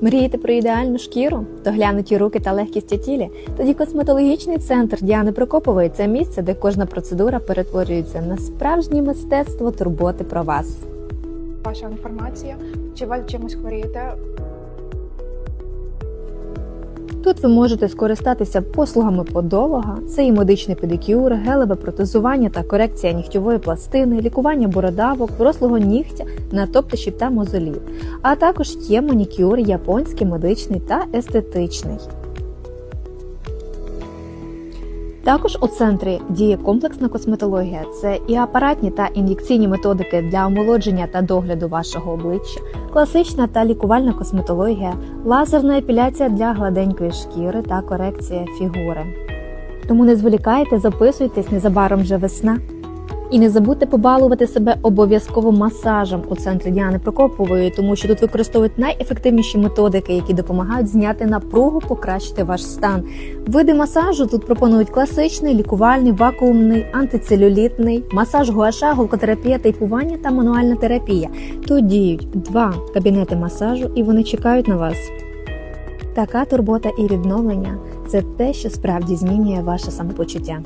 Мрієте про ідеальну шкіру, доглянуті руки та легкість у тілі? Тоді косметологічний центр Діани Прокопової це місце, де кожна процедура перетворюється на справжнє мистецтво турботи про вас. ваша інформація, чи ви чимось хворієте. Тут ви можете скористатися послугами подолога, це і медичний педикюр, гелеве протезування та корекція нігтьової пластини, лікування бородавок, врослого нігтя, натоптищів та мозолів, а також є манікюр японський, медичний та естетичний. Також у центрі діє комплексна косметологія. Це і апаратні та ін'єкційні методики для омолодження та догляду вашого обличчя, класична та лікувальна косметологія, лазерна епіляція для гладенької шкіри та корекція фігури. Тому не зволікайте, записуйтесь незабаром вже весна. І не забудьте побалувати себе обов'язково масажем у центрі Діани Прокопової, тому що тут використовують найефективніші методики, які допомагають зняти напругу, покращити ваш стан. Види масажу тут пропонують класичний, лікувальний, вакуумний, антицелюлітний, масаж гуаша, голкотерапія, тейпування та мануальна терапія. Тут діють два кабінети масажу, і вони чекають на вас. Така турбота і відновлення це те, що справді змінює ваше самопочуття.